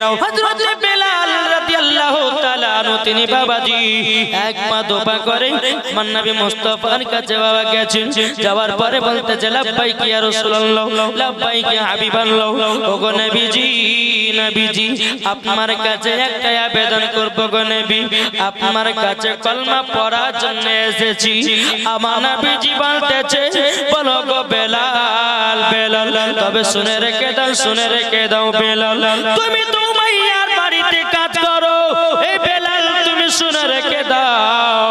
হযরতে বেলাল রাদিয়াল্লাহু তাআলা তিনি বাবাজি এক পা দোপা করে আমার নবী মুস্তাফার কাছে বাবা গেছেন। যাওয়ার পরে বলতেছে লাব্বাইক ইয়া রাসূলুল্লাহ লাব্বাইক ইয়া হাবিবাল্লাহ। ওগো নবীজি নবীজি আপনার কাছে একটা আবেদন করব গো নবী। আপনার কাছে কলমা পড়ার জন্য এসেছি। আমার নবীজি বলতেছে বলো গো বেলাল বেলাল তবে শুনে রেখে দাও, শুনে রেখে দাও, বেলাল। তুমি তো উমাইয়ার বাড়িতে কাজ করো। এই বেলাল, তুমি শুনে রেখে দাও।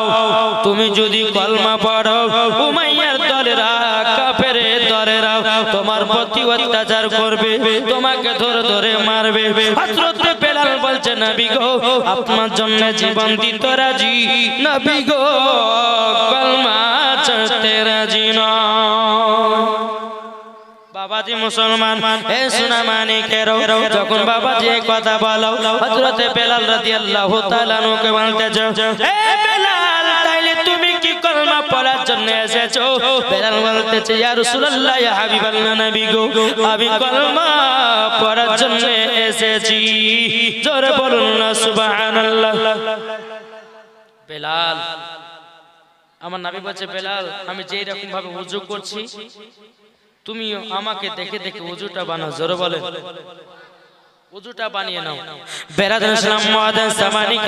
তুমি যদি কলমা পড়ো, উমাইয়ার দলেরা, কাফের দলেরা, তোমার প্রতি অত্যাচার করবে, তোমাকে ধরে ধরে মারবে। হযরত বেলাল বলছে, নবী গো, আপনার জন্য জীবন দিতে রাজি। নবী গো, কলমা চড়তে রাজি না মুসলমান, এ সোনা মানিকেরও যখন বাবাজি এই কথা বলো, হযরতে বেলাল রাদিয়াল্লাহু তাআলা বেলাল, তাইলে তুমি কি কলমা পড়ার জন্য এসেছ? বেলাল বলতেছে, ইয়া রাসূলুল্লাহ, ইয়া হাবিবাল্লাহ নবী গো, আমি কলমা পড়ার জন্য এসেছি। জোরে বলুন না, সুবহানাল্লাহ। বেলাল, আমার নবী বলছে, বেলাল, আমি যেই রকম ভাবে ওযু করছি তুমি আমাকে দেখে দেখে উজুটা বানাও জোরে বলে উজুটা বানিয়ে নাও। বেরাদান ইসলাম মুআদ্দিন সামানিক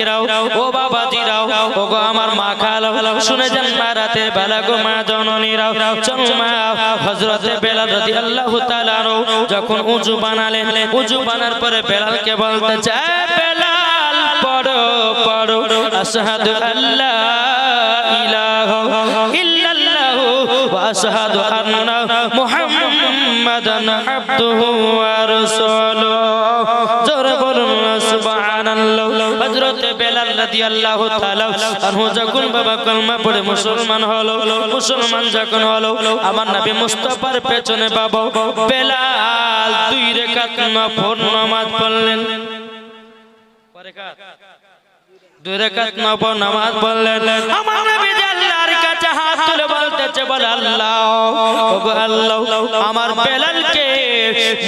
ও বাবা জি ও গো আমার মা খালো শুনে যান মা রাতে বেলা গো মা জননী রাও। চল মা হযরতে বেলাল রাদিয়াল্লাহু তাআলা আনহু যখন উজু বানালেন উজু বানার পরে বেলালকে বলতে চায় বেলাল পড়ো পড়ো। আশহাদু আল্লা ইলাহা ইল্লাল্লাহু ওয়া আশহাদু আন্না মুহাম্মাদান আবদুহু ওয়া রাসূলুহু। জোরে বলুন, সুবহানাল্লাহ। হযরত বেলাল রাদিয়াল্লাহু তাআলা আনহু যখন বাবা কলমা পড়ে মুসলমান হলো, মুসলমান যখন হলো, আমার নবী মুস্তাফার পেছনে বাবা বেলাল দুই রাকাত নফল নামাজ পড়লেন। দুই রাকাত নফল নামাজ পড়লেন। আমার নবী হাত তুলে বলতেছে, বল আল্লাহ আল্লাহ, আমার বেলালকে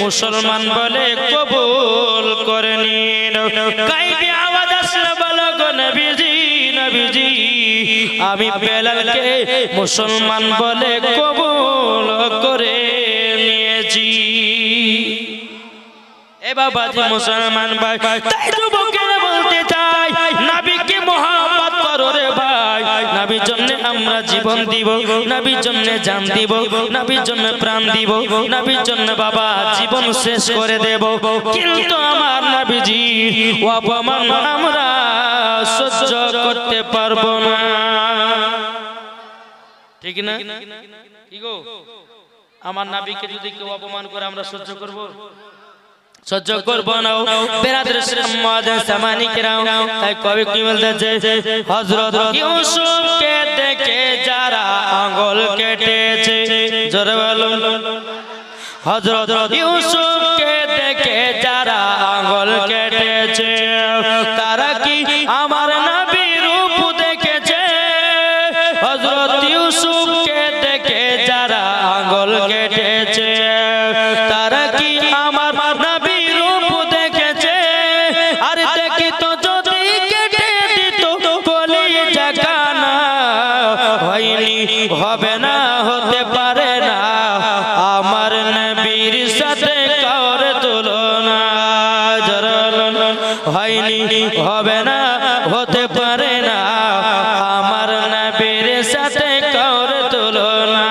মুসলমান বলে কবুল করে নিন। কাইবে আওয়াজ আসলে বলো নবীজি নবীজি, আমি বেলালকে মুসলমান বলে কবুল করে নিয়েছি। এ বাবা মুসলমান ভাই জন্য আমরা জীবন দিব, নবীর জন্য জান দিব, নবীর জন্য প্রাণ দিব, নবীর জন্য বাবা জীবন শেষ করে দেব। কিন্তু আমার নবীজি অপমান আমরা সহ্য করতে পারব না। ঠিক না? আমার নাবিকে যদি কেউ অপমান করে আমরা সহ্য করব? সহ্য করব না। বেরাদের সম্মাদে সামানি কিরাও তাই কবি কি বলতেছে? হযরত ইউসুফ কে দেখে যারা আঙ্গুল কেটেছে, জোরে হযরত দেখে যারা আঙ্গুল কেটেছে, তারা কি আমার নবী হবে না, হতে পারে না। আমার নবীর সাথে কার তুলনা।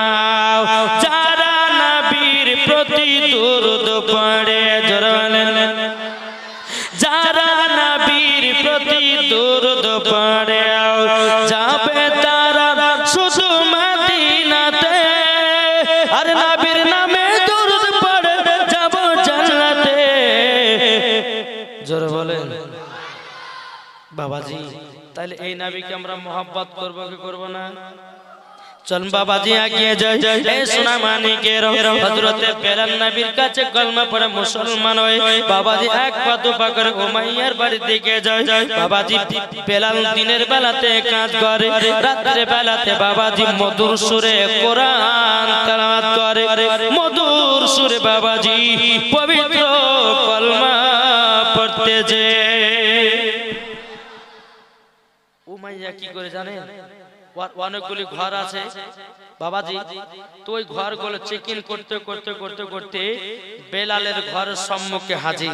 যারা নবীর প্রতি দুরুদ পড়ে জরলেন যারা নবীর প্রতি দুরুদ পড়ে যাবে তাহলে এই নবীকে আমরা মোহাব্বত করব কি করব না? চল বাবাজি আগিয়ে যাই। এই সোনা মানিকের হযরতে বেলাল নবীর কাছে কলমা পড়ে মুসলমান হয়ে বাবাজি এক পা দুপা করে উমাইয়ার বাড়ির দিকে যায় বাবাজি বেলাল দিনের বেলাতে কাজ করে। রাত্রে বেলাতে বাবাজি মধুর সুরে কোরআন তেলাওয়াত করে। মধুর সুরে বাবাজি পবিত্র কলমা পড়তে করতে যে উমাইয়া কি করে জানেন? অনেকগুলি ঘর আছে। বাবাজি তো ওই ঘরগুলো চেক ইন করতে করতে করতে করতে বেলালের ঘরের সম্মুখে হাজির।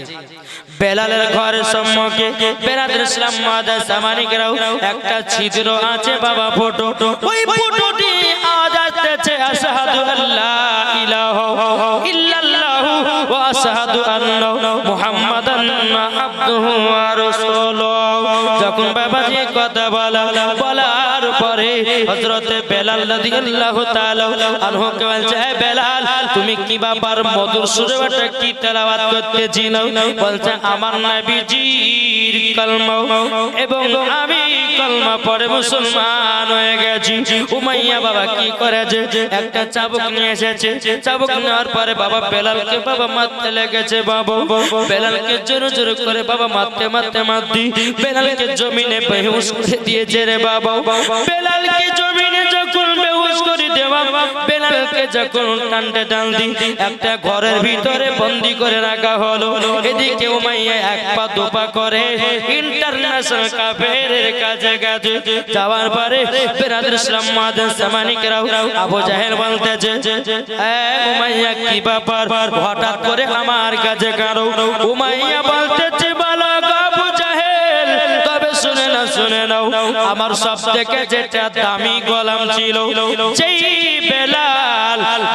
বেলালের ঘরের সম্মুখে বেলালের ইসলাম মাদা সামানিকরাও একটা ছিদ্র আছে বাবা ফটো। ওই ফটোটি আওয়াজ আসতেছে আশহাদু আল্লা হযরতে বেলাল রাদিয়াল্লাহু তাআলা আনহুকে বলছে বেলাল, তুমি কি ব্যাপার? মধুর সুরে একটা কি তেলাওয়াত করতেছি না? বলছে, আমার নবীজির কলমা এবং আমি কলমা পড়ে মুসলমান হয়ে গেছি। উমাইয়া বাবা কি করেছে? একটা চাবুক নিয়ে এসেছে। চাবুক নেওয়ার পরে বাবা বেলালকে, বাবা, মারতে লেগেছে বাবা। বেলালকে জোরে জোরে করে, বাবা, মারতে মারতে মারতে। বেলালকে জমিনে বেহুশ করে দিয়েছে রে বাবা। বেলালকে যখন টানতে টানতি একটা ঘরের ভিতরে বন্দি করে রাখা হলো। এদিকে উমাইয়া এক পা দুপা করে ইন্টারন্যাশনাল যাওয়ার পরে আবু জাহেল কি ব্যাপার? হঠাৎ করে আমার কাছে কারও? শুনে না শুনে নাও, আমার সব থেকে যেটা দামি গোলাম ছিল সেই বেলাল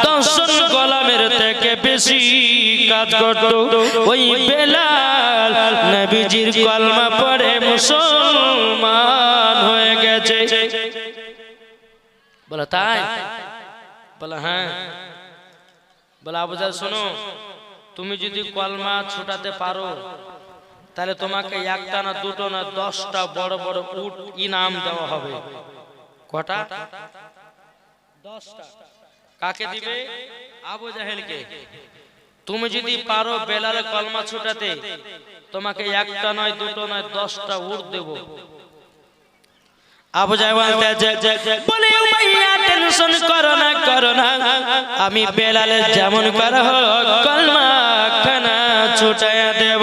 দশজন গোলামের থেকে বেশি কাজ করত। ওই বেলাল নবীজির কলমা পড়ে মুসলমান হয়ে গেছে। বলে, তাই? বলে হ্যাঁ। বলে আবুজাল শোনো, তুমি যদি কলমা ছোটাতে পারো, তাহলে তোমাকে একটা না দুটো না দশটা বড় বড় উট, ইনাম দেওয়া হবে। কটা? দশটা। কাকে দিবে? আবু জাহেলকে। তুমি যদি পারো বেলালে কলমা ছুটাতে তোমাকে একটা নয় দুটো নয় দশটা উট দেব। আবু জাহেল বলে উমাইয়া টেনশন করো না করো না। আমি বেলালে যেমন হোক কলমা খানা ছুটায়া দেব।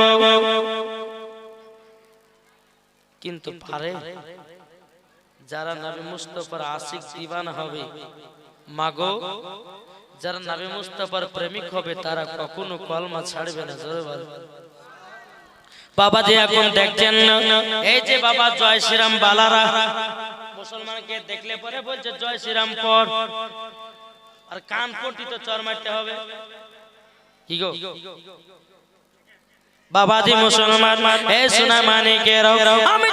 কিন্তু পারে। যারা নবী মুস্তফার আশিক দিবানা হবে মাগো, যারা নবী মুস্তফার প্রেমিক হবে, তারা কখনো কলমা ছাড়বে না, জোরে বাবা যে এখন দেখছেন এই যে বাবা জয় শ্রীরাম বালারা। মুসলমানকে দেখলে পরে বলছে, জয় শ্রীরাম পর। আর কান পটি তো চর মারতে হবে। কি গো? বাবাজি মুসলমান, এ সোনা মানিকের আমি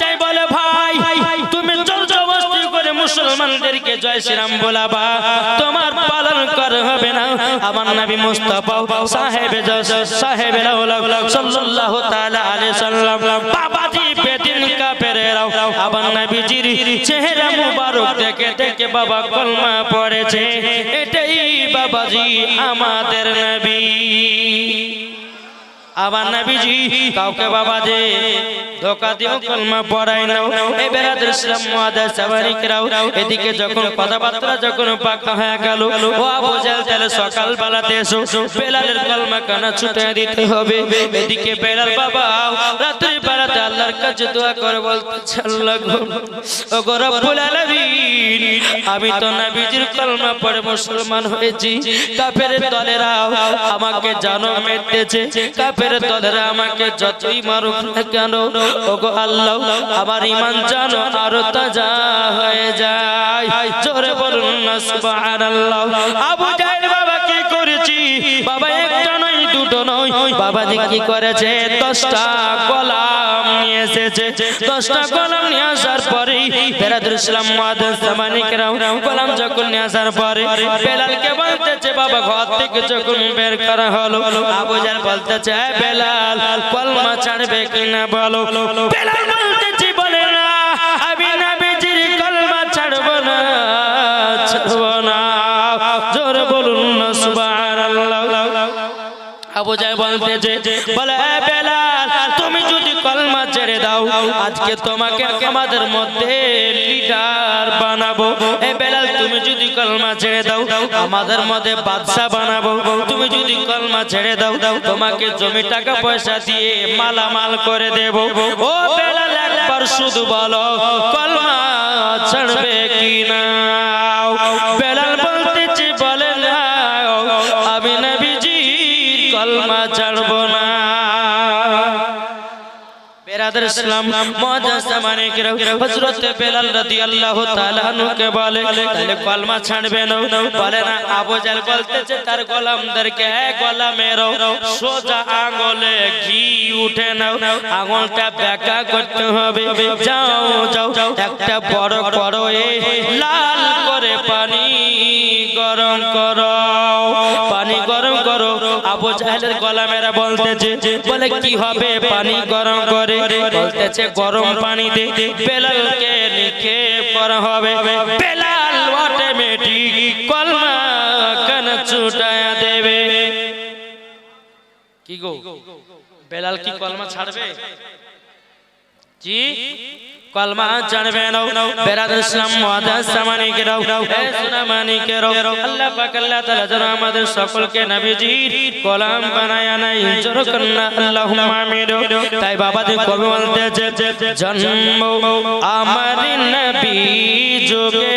চাই বলে ভাই, তুমি জবরদস্তি করে মুসলমানদেরকে জয় শ্রীরাম বলাবা। তোমার পালন কর, হবে না। আমার নবী মুস্তাফা সাহেব সাহেব সাল্লাল্লাহু তাআলা আলাইহি সাল্লাম, বাবাজি বেদিন কাফেরেরাও আমার নবীজির চেহারা মুবারক দেখে দেখে বাবা কলমা পড়েছে। এটাই বাবাজি আমাদের নবী। আবার নবীজি কাউকে বাবা যে ধোকা দিও কলমা পড়াই নাও। এই বেরাদ ইসলাম মুআদ্দাস সাবারিকরাও এদিকে যখন কথাবার্তা যখন পাকা হয়ে গেল ও আবু জাহেল তাহলে সকাল বেলাতে এসো। বেলালের কলমা কানা ছুটে দিতে হবে। এদিকে বেলাল বাবা রাত্রি বেলাতে আল্লাহর কাছে দোয়া করে বলতে আল্লাহ গো ও গো রব্বুল আলামিন আমি তো নবীজির কলমা পড়ে মুসলমান হয়েছি। কাফের দলেরা আমাকে জানো মেতেছে কাফের দলেরা আমাকে যতই মারুক না কেন, ওগো আল্লাহ, আমার ইমান জানো আরও তাজা হয়ে যায়। জোরে বলুন সুবহানাল্লাহ। আবু জাহেল বাবা কি করেছি। বাবা, একটা দুটো নয় বাবা যে কি করেছে? দশটা গোলাম নিয়ে এসেছে। দশটা গোলাম নিয়ে আসার পরে বেরাদুল ইসলাম মুআদ্দাস সামানিকরাও গোলাম যখন নিয়ে আসার পরে বেলালকে বলতেছে, বাবা ঘর থেকে যখন বের করা হলো, আবু জাহেল বলতেছে, "এ বেলাল, কলমা ছাড়বে কিনা বলো? বেলাল বলতেছে, বলে না, আমি নবীজির কলমা ছাড়বো না ছাড়বো না। জোর বলুন না সুবহানাল্লাহ আবু জাহেল বলতেছে বলে, "এ বেলাল, তুমি যদি কলমা ছেড়ে দাও, আজকে তোমাকে আমাদের মধ্যে লিডার বানাবো। এ বেলাল, তুমি যদি কলমা ছেড়ে দাও, আমাদের মধ্যে বাদশা বানাবো। তুমি যদি কলমা ছেড়ে দাও, তোমাকে জমি টাকা পয়সা দিয়ে মালামাল করে দেব। ও বেলাল, একবার শুধু বলো, কলমা ছাড়বে কি ইসলাম মুআজ্জাজ মানিকেরাও হযরত বেলাল রাদিয়াল্লাহু তাআলা আনহুকে বলে, তাহলে কলমা ছাড়বে না? বলে, না, আবু জাল বলতেছে, তার গোলামদেরকে গোলামেরও সোজা আঙ্গুলে ঘি উঠে নাও, আঙুলটা বেঁকা করতে হবে, যাও যাও, একটা বড় বড় লাল করে পানি গরম করো। পানি গরম করো। আবু জাহেলের গোলামেরা বলতেছে, বলে, কি হবে? পানি গরম করে? বলতেছে, গরম পানি দে বেলালকে নিক্ষেপ করা হবে। বেলাল অটোমেটিক কলমা কান ছুটায়া দেবে। কি গো? বেলাল কি কলমা ছাড়বে? জি? কলমা জানবে নাও। বেরাদ ইসলাম মুআদ্দাস সামানিকে রাও এ সুনামানিকে রাও আল্লাহ পাক, আল্লাহ তাআলা যেন আমাদের সকলকে নবীজির কলাম বানায়া নাই। জোর কন্না আল্লাহুম্মা আমিন। তাই বাবা দি কবি বলতেছে জন্ম আমার নবী যোগে